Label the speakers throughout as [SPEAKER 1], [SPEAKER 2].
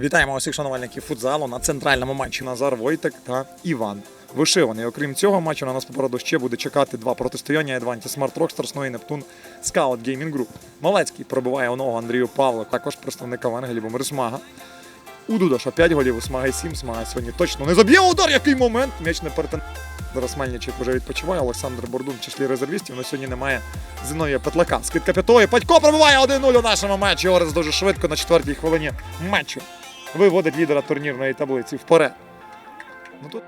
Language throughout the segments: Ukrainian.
[SPEAKER 1] Вітаємо усіх шанувальників футзалу на центральному матчі Назар Войтек та Іван Вишиваний. Окрім цього матчу, на нас попереду ще буде чекати два протистояння Advanti Smart Rockstars, ну і Нептун Scout Gaming Group. Малецький пробиває у ногу Андрію Павло, також представника Венгелі Смага. У Дудоша 5 голів, у Смаги 7. Смага сьогодні точно не заб'є удар. Який момент! М'яч не перетин. Зараз Мельничик вже відпочиває. Олександр Бордун в числі резервістів. але сьогодні немає Зиновія Петлака. Скидка п'ятої. Падько пробиває 1-0 у нашому матчі. Орес дуже швидко на четвертій хвилині матчу. Виводить лідера турнірної таблиці вперед. Ну тут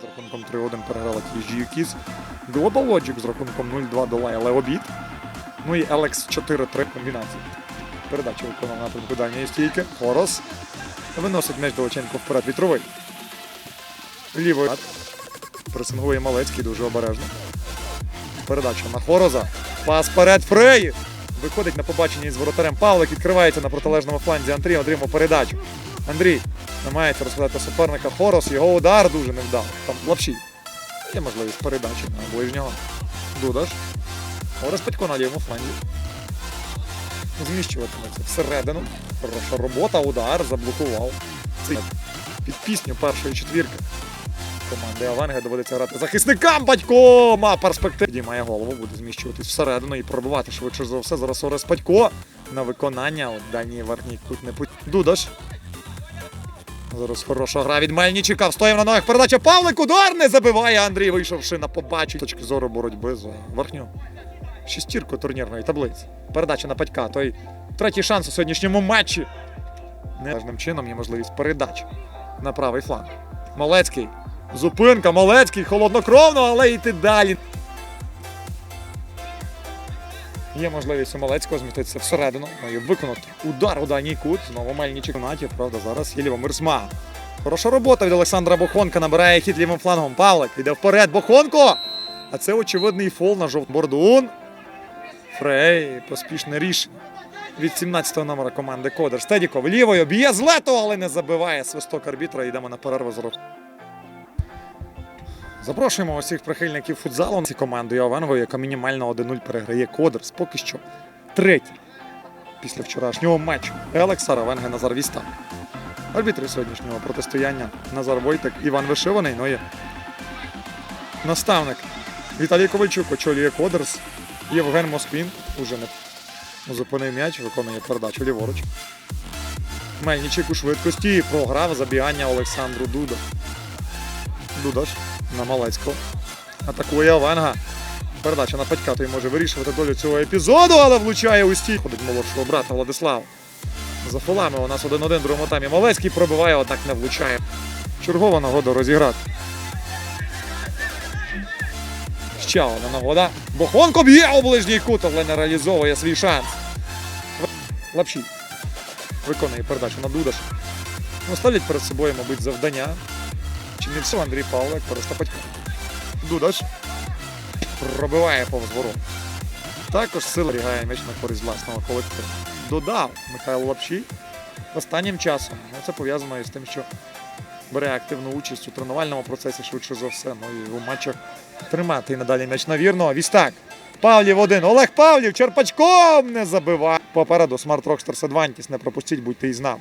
[SPEAKER 1] з рахунком 3-1 переграла TSG Kiss. Global Logic з рахунком 0-2 долає Леобіт. Ну і Alex 4-3 комбінації. Передача виконана напрямку дальньої стійки. Хорос. Виносить м'яч Долоченко вперед. Вітровий. Лівий. Пресингує Малецький дуже обережно. Передача на Хороза. Пас вперед Фреї. Виходить на побачення із воротарем Павлик. Відкривається на протилежному фланзі. Андрій отримав передачу. Андрій намагається розглядати суперника Хорос. Його удар дуже невдалий. Там лапші. Є можливість передачі на ближнього. Дудаш. Хорос Петько на лівому фланзі. Зміщуватиметься всередину. Хороша робота, удар, заблокував. Це під пісню першої четвірки. Команди Авенга доводиться грати захисникам. Батько ма перспектив. Підіймає голову, буде зміщуватись всередину і пробивати швидше за все. Зараз Орес Батько на виконання. От дальній верхній кут не путь. Дудаш. Зараз хороша гра від Мельничика. Встоїв на ногах. Передача Павлик. Удар не забиває. Андрій вийшовши на побачення. Точки зору боротьби за верхню шестірку турнірної таблиці. Передача на Патька. Той третій шанс у сьогоднішньому матчі. Належним чином є можливість передачі на правий фланг. Малецький. Зупинка, Малецький, холоднокровно, але йти далі. Є можливість у Малецького зміститися всередину. Ну і виконати удар у даній кут. Знову Мельничик Наті, правда, зараз є Лівомир Смага. Хороша робота від Олександра Бохонка. Набирає хід лівим флангом. Павлик йде вперед. Бохонко! А це очевидний фол на жовт Бордун. Фрей, поспішне рішення. Від 17-го номера команди Кодер. Стедіков лівою б'є з лету, але не забиває свисток арбітра. Йдемо на перерву з рахунком. Запрошуємо усіх прихильників футзалу ці команди Овенго, яка мінімально 1-0 переграє Кодерс. Поки що третій після вчорашнього матчу. Елекса Равенга Назар Віста. Арбітри сьогоднішнього протистояння Назар Войтек, Іван Вишиваний. Ну і наставник Віталій Ковальчук очолює Кодерс. Євген Москвін уже не зупинив м'яч, виконує передачу ліворуч. Мельничик у швидкості програв забігання Олександру Дуда. Дудаш на Малецького. Атакує Овенга. Передача на Патька, той може вирішувати долю цього епізоду, але влучає у стій. Ходить молодшого брата Владислава. За фолами у нас 1-1 в другому таймі. Малецький пробиває, отак не влучає. Чергова нагода розіграти. Ще одна нагода. Бохонко б'є у ближній кут, але не реалізовує свій шанс. Лапші. Виконує передачу на Дудаш. Ну, ставлять перед собою, мабуть, завдання. Все Андрій Павлик перестапатько. Дудаш. Пробиває повз ворот. Також сила рігає м'яч на користь власного колективу. Додав Михайло Лапші останнім часом. Ну, це пов'язано із тим, що бере активну участь у тренувальному процесі, швидше за все. Ну і у матчах тримати і надалі м'яч навірно. Вістак. Павлів один. Олег Павлів Черпачком не забиває. Попереду Smart Rockstars Advantis. Не пропустіть, будьте із нами.